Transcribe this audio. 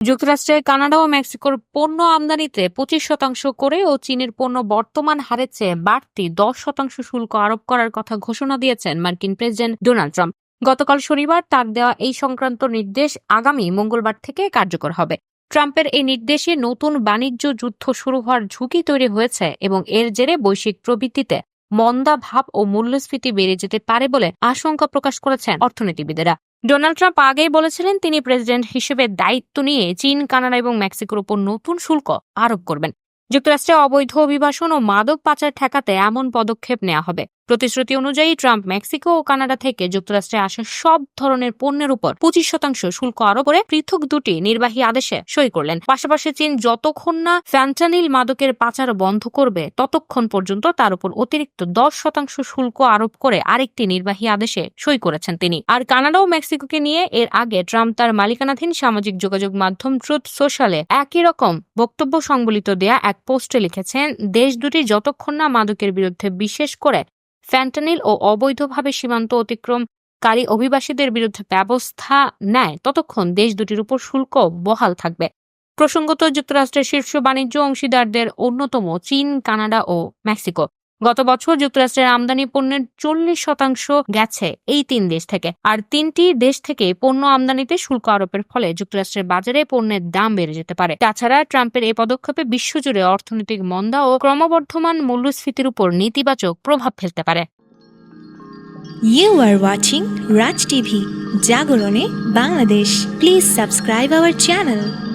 যুক্তরাষ্ট্রে কানাডা ও মেক্সিকোর পণ্য আমদানিতে পঁচিশ শতাংশ করে ও চীনের পণ্য বর্তমান হারের চেয়ে বাড়তি দশ শতাংশ শুল্ক আরোপ করার কথা ঘোষণা দিয়েছেন মার্কিন প্রেসিডেন্ট ডোনাল্ড ট্রাম্প। গতকাল শনিবার তার দেওয়া এই সংক্রান্ত নির্দেশ আগামী মঙ্গলবার থেকে কার্যকর হবে। ট্রাম্পের এই নির্দেশে নতুন বাণিজ্য যুদ্ধ শুরু হওয়ার ঝুঁকি তৈরি হয়েছে এবং এর জেরে বৈশ্বিক প্রবৃদ্ধিতে মন্দা ভাব ও মূল্যস্ফীতি বেড়ে যেতে পারে বলে আশঙ্কা প্রকাশ করেছেন অর্থনীতিবিদেরা। ডোনাল্ড ট্রাম্প আগেই বলেছিলেন তিনি প্রেসিডেন্ট হিসেবে দায়িত্ব নিয়ে চীন, কানাডা এবং মেক্সিকোর ওপর নতুন শুল্ক আরোপ করবেন। যুক্তরাষ্ট্রে অবৈধ অভিবাসন ও মাদক পাচার ঠেকাতে এমন পদক্ষেপ নেওয়া হবে। প্রতিশ্রুতি অনুযায়ী ট্রাম্প মেক্সিকো ও কানাডা থেকে যুক্তরাষ্ট্রে আসা সব ধরনের পণ্যের উপর পঁচিশ শতাংশ শুল্ক আরোপ করে পৃথক দুটি নির্বাহী আদেশে সই করলেন। পাশাপাশি চীন যতক্ষণ না ফ্যান্টানিল মাদকের পাচার বন্ধ করবে, ততক্ষণ পর্যন্ত তার উপর অতিরিক্ত দশ শতাংশ শুল্ক আরোপ করে আরেকটি নির্বাহী আদেশে সই করেছেন তিনি। আর কানাডা ও মেক্সিকোকে নিয়ে এর আগে ট্রাম্প তার মালিকানাধীন সামাজিক যোগাযোগ মাধ্যম ট্রুথ সোশ্যালে একই রকম বক্তব্য সংবলিত দেয়া এক পোস্টে লিখেছেন, দেশ দুটি যতক্ষণ না মাদকের বিরুদ্ধে বিশেষ করে ফ্যান্টানিল ও অবৈধভাবে সীমান্ত অতিক্রমকারী অভিবাসীদের বিরুদ্ধে ব্যবস্থা নেয়। ততক্ষণ দেশ দুটির উপর শুল্ক বহাল থাকবে। প্রসঙ্গত যুক্তরাষ্ট্রের শীর্ষ বাণিজ্য অংশীদারদের অন্যতম চীন, কানাডা ও মেক্সিকো। গত বছর যুক্তরাষ্ট্রের আমদানি পণ্যের চল্লিশ শতাংশ গেছে এই তিন দেশ থেকে আর তিনটি দেশ থেকে পণ্য আমদানিতে শুল্ক আরোপের ফলে যুক্তরাষ্ট্রের বাজারে পণ্যের দাম বেড়ে যেতে পারে তাছাড়া ট্রাম্পের এই পদক্ষেপে বিশ্বজুড়ে অর্থনৈতিক মন্দা ও ক্রমবর্ধমান মূল্যস্ফীতির উপর নেতিবাচক প্রভাব ফেলতে পারে You are watching Raj TV, Jagorone, Bangladesh. Please subscribe our channel.